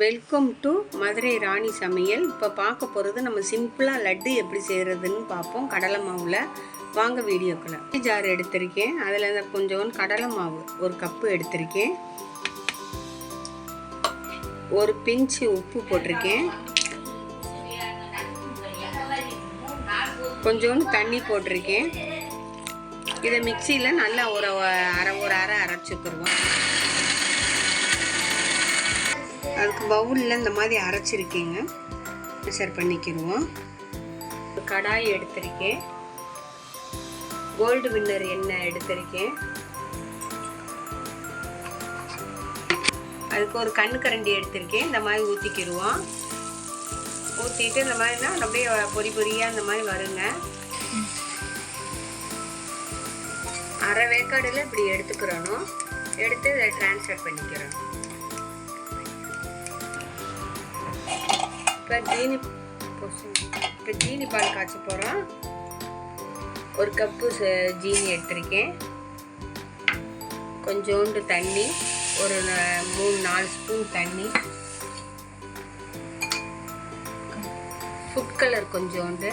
Welcome to Madurai ராணி சமையல். இப்போ பார்க்க போகிறது நம்ம சிம்பிளாக லட்டு எப்படி செய்கிறதுன்னு பார்ப்போம். கடலை மாவில். வாங்க வீடியோக்குள்ள. ஜார் எடுத்திருக்கேன். அதில் கொஞ்சோண்டு கடலை மாவு ஒரு கப்பு எடுத்திருக்கேன். ஒரு பிஞ்சு உப்பு போட்டிருக்கேன். கொஞ்சோண்டு தண்ணி போட்டிருக்கேன். இதை மிக்சியில் நல்லா ஒரு அரை ஒரு அரை அரைச்சிக்கிடுவோம் அதுக்கு பவுலில் இந்த மாதிரி அரைச்சிருக்கேங்க. மெஷர் பண்ணிக்கிடுவோம். ஒரு கடாய் எடுத்திருக்கேன். கோல்டு வின்னர் எண்ணெய் எடுத்திருக்கேன். அதுக்கு ஒரு கண்ணு கரண்டி எடுத்திருக்கேன். இந்த மாதிரி ஊற்றிக்கிடுவோம் ஊற்றிட்டு இந்த மாதிரினா அப்படியே பொறி பொரியாக இந்த மாதிரி வருங்க. அரை வேக்காடில் இப்படி எடுத்துக்கிறணும். எடுத்து இதை ட்ரான்ஸ்ஃபர் பண்ணிக்கிறோம் இப்போ ஜீனி இப்போ ஜீனி பால் காய்ச்ச போகிறோம் ஒரு கப்பு ஜீனி எடுத்திருக்கேன். கொஞ்சோண்டு தண்ணி ஒரு மூணு நாலு ஸ்பூன் தண்ணி. ஃபுட் கலர் கொஞ்சோண்டு.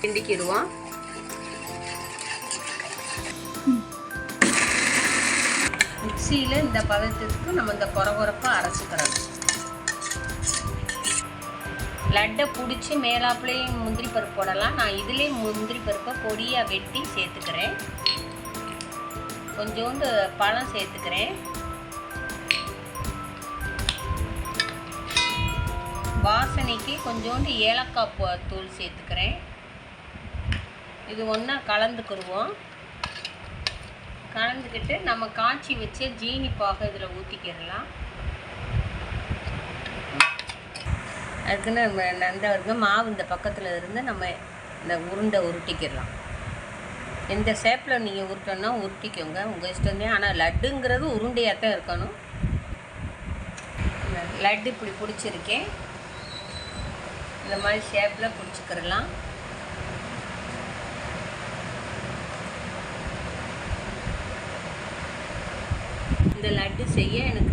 கிண்டிக்கிடுவோம். மிக்சியில் இந்த பதத்திற்கு நம்ம இந்த குறகுறப்பாக அரைச்சிக்கிறோம். லட்டை பிடிச்சி மேலாப்புலேயும் முந்திரி பருப்பு போடலாம். நான் இதுலேயும் முந்திரி பருப்பை பொடியாக வெட்டி சேர்த்துக்கிறேன். கொஞ்சோண்டு பழம் சேர்த்துக்கிறேன். வாசனைக்கு கொஞ்சோண்டு ஏலக்காய் தூள் சேர்த்துக்கிறேன். இது ஒன்றா கலந்துக்கிடுவோம் கலந்துக்கிட்டு நம்ம காய்ச்சி வச்ச ஜீனி பாக இதில் ஊற்றிக்கிடலாம் அதுக்குன்னு நம்ம அந்த வரைக்கும் மாவு இந்த பக்கத்தில் இருந்து நம்ம இந்த உருண்டை உருட்டிக்கிடலாம். எந்த ஷேப்பில் நீங்கள் உருட்டணும்னா உருட்டிக்கோங்க. உங்கள் இஷ்டம். ஆனால் லட்டுங்கிறது உருண்டையாக தான் இருக்கணும். லட்டு இப்படி பிடிச்சிருக்கேன். இந்த மாதிரி ஷேப்பில் பிடிச்சிக்கிறலாம் இந்த லட்டு செய்ய எனக்கு